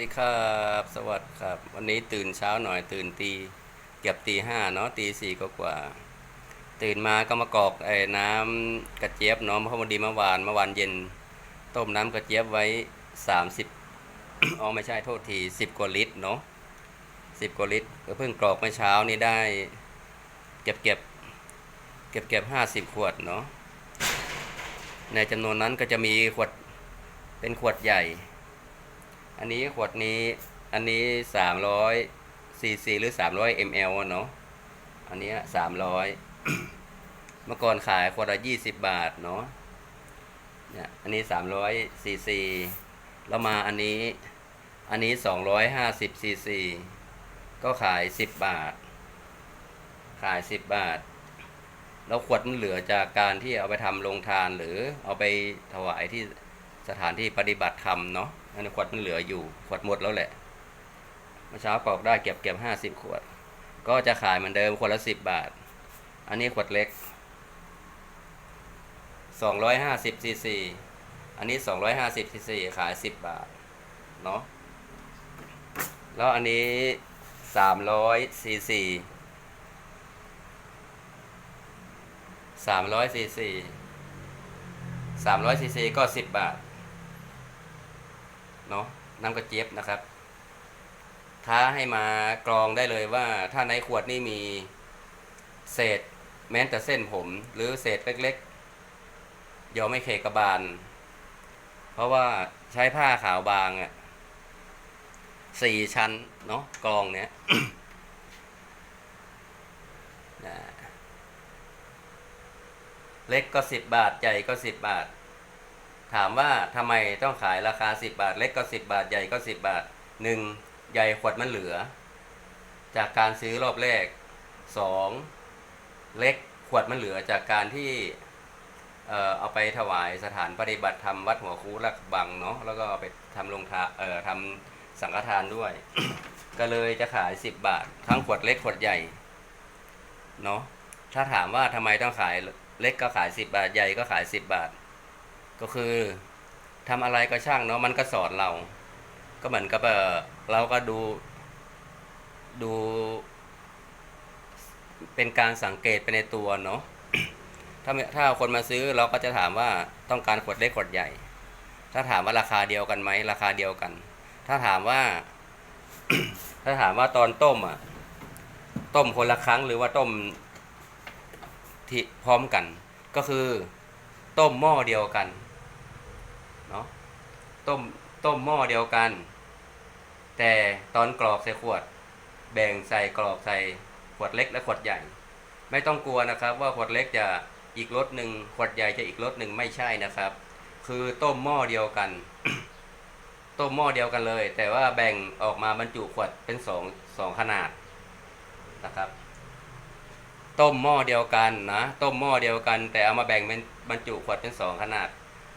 ดีครับ สวัสดีครับ วันนี้ตื่นเช้าหน่อยตื่นตีเกือบตีห้าเนาะตีสี่ก็กว่า ตื่นมาก็มากรอกไอ้น้ำกระเจี๊ยบเนาะเพราะวันดีเมื่อวานเมื่อวานเย็น ต้มน้ำกระเจี๊ยบไว้สามสิบอ๋อไม่ใช่โทษทีสิบกว่าลิตรเนาะสิบกว่าลิตรก็เพิ่งกรอกเมื่อเช้านี้ได้ เก็บเก็บเก็บเก็บห้าสิบขวดเนาะในจำนวนนั้นก็จะมีขวดเป็นขวดใหญ่ อันนี้ขวดนี้อันนี้สามร้อยซีซีหรือสามร้อยมลเนาะอันนี้สามร้อยเมื่อก่อนขายขวดละยี่สิบบาทเนาะเนี่ยอันนี้สามร้อยซีซีแล้วมาอันนี้อันนี้สองร้อยห้าสิบซีซีก็ขายสิบบาท ขายสิบบาท แล้วขวดมันเหลือจากการที่เอาไปทำโรงทานหรือเอาไปถวายที่สถานที่ปฏิบัติธรรมเนาะ อันนี้ขวดมันเหลืออยู่ ขวดหมดแล้วแหละ เมื่อเช้ากรอกได้เก็บเก็บห้าสิบขวด ก็จะขายเหมือนเดิมขวดละสิบบาท อันนี้ขวดเล็กสองร้อยห้าสิบซีซี อันนี้สองร้อยห้าสิบซีซีขายสิบบาท เนาะ แล้วอันนี้สามร้อยซีซีสามร้อยซีซีสามร้อยซีซีก็สิบบาท เนาะน้ำกระเจี๊ยบนะครับ ท้าให้มากรองได้เลยว่าถ้าในขวดนี่มีเศษแม้แต่เส้นผม หรือเศษเล็กๆยอมไม่เคกระบาล เพราะว่าใช้ผ้าขาวบางอะ่ะสี่ชั้นเนาะกรองเนี้ยเล็กก็สิบบาท ใหญ่ก็สิบบาท ถามว่าทำไมต้องขายราคา 10 บาท เล็กก็ 10 บาท ใหญ่ก็ 10 บาท 1. ใหญ่ขวดมันเหลือ จากการซื้อรอบแรก 2. เล็กขวดมันเหลือจากการที่เอ่อเอาไปถวายสถานปฏิบัติธรรมวัดหัวคูรักบังเนาะแล้วก็ไปทำลงทาเอ่อทำสังฆทานด้วย ก็เลยจะขาย 10 บาท ทั้งขวดเล็กขวดใหญ่เนาะถ้าถามว่าทำไมต้องขายเล็กก็ขาย 10 บาทใหญ่ก็ขาย 10 บาท ก็คือทำอะไรก็ช่างเนาะมันก็สอนเรา ก็เหมือนกับเราก็ดูดู เป็นการสังเกตไปในตัวเนาะถ้าถ้าคนมาซื้อเราก็จะถามว่าต้องการขวดเล็กขวดใหญ่ ถ้าถามว่าราคาเดียวกันไหมราคาเดียวกัน ถ้าถามว่า ถ้าถามว่าตอนต้มอะ ต้มคนละครั้งหรือว่าต้มที่พร้อมกัน ก็คือ ต้มหม้อเดียวกัน เนาะต้มต้มหม้อเดียวกัน แต่ตอนกรอกใส่ขวด แบ่งใส่กรอกใส่ขวดเล็กและขวดใหญ่ ไม่ต้องกลัวนะครับ ว่าขวดเล็กจะอีกรสหนึ่งขวดใหญ่จะอีกรสหนึ่งไม่ใช่นะครับ คือต้มหม้อเดียวกัน ต้มหม้อเดียวกันเลย แต่ว่าแบ่งออกมาบรรจุขวดเป็นสองสองขนาดนะครับ ต้มหม้อเดียวกันนะต้มหม้อเดียวกัน แต่เอามาแบ่งเป็นบรรจุขวดเป็นสองขนาด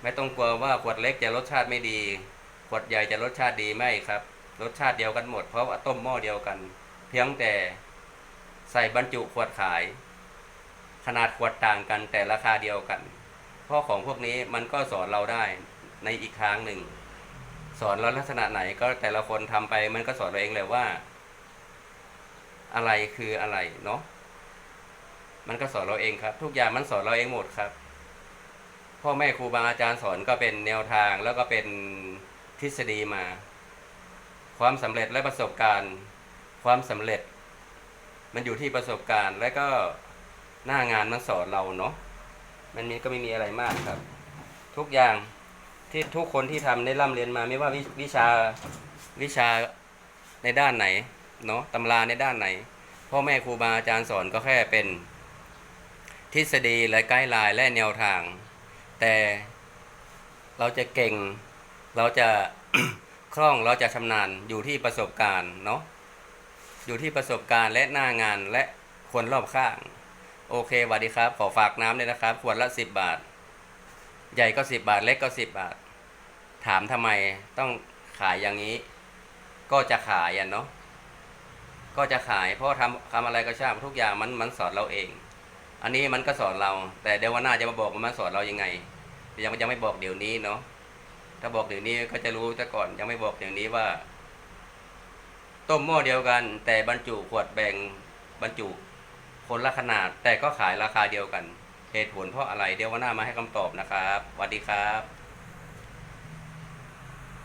ไม่ต้องกลัวว่าขวดเล็กจะรสชาติไม่ดี ขวดใหญ่จะรสชาติดีไม่ครับ รสชาติเดียวกันหมดเพราะว่าต้มหม้อเดียวกัน เพียงแต่ใส่บรรจุขวดขาย ขนาดขวดต่างกันแต่ราคาเดียวกันพราะของพวกนี้มันก็สอนเราได้ในอีกทางหนึ่ง สอนเราลักษณะไหนก็แต่ละคนทำไปมันก็สอนเราเองเลยว่า อะไรคืออะไรเนาะมันก็สอนเราเองครับ ทุกอย่างมันสอนเราเองหมดครับ พ่อแม่ครูบาอาจารย์สอนก็เป็นแนวทางแล้วก็เป็นทฤษฎีมา ความสำเร็จและประสบการณ์ ความสำเร็จ มันอยู่ที่ประสบการณ์ และก็หน้างานมันสอนเราเนาะมันมีก็ไม่มีอะไรมากครับ ทุกอย่างที่ทุกคนที่ทำได้ร่ำเรียนมาไม่ว่าวิวิชาวิชาในด้านไหนเนาะตำราในด้านไหน พ่อแม่ครูบาอาจารย์สอนก็แค่เป็น ทฤษฎีและไกด์ไลน์และแนวทาง แต่เราจะเก่ง เราจะคล่องเราจะชำนาญอยู่ที่ประสบการณ์เนาะอยู่ที่ประสบการณ์และหน้างานและคนรอบข้าง โอเคสวัสดีครับ ขอฝากน้ำเลยนะครับ ขวดละสิบบาท ใหญ่ก็สิบบาท เล็กก็สิบบาท ถามทำไมต้องขายอย่างนี้ ก็จะขายอะเนาะก็จะขายเพราะทำทำอะไรก็ช่างทุกอย่างมันมันสอนเราเอง อันนี้มันก็สอนเรา แต่เดี๋ยววันหน้าจะมาบอกว่ามันสอนเรายังไง ยังยังไม่บอกเดี๋ยวนี้เนาะถ้าบอกเดี๋ยวนี้ก็จะรู้แต่ก่อนยังไม่บอกเดี๋ยวนี้ว่า ต้มหม้อเดียวกัน แต่บรรจุขวดแบ่งบรรจุคนละขนาด แต่ก็ขายราคาเดียวกันเหตุผลเพราะอะไรเดี๋ยววันหน้ามาให้คำตอบนะครับสวัสดีครับ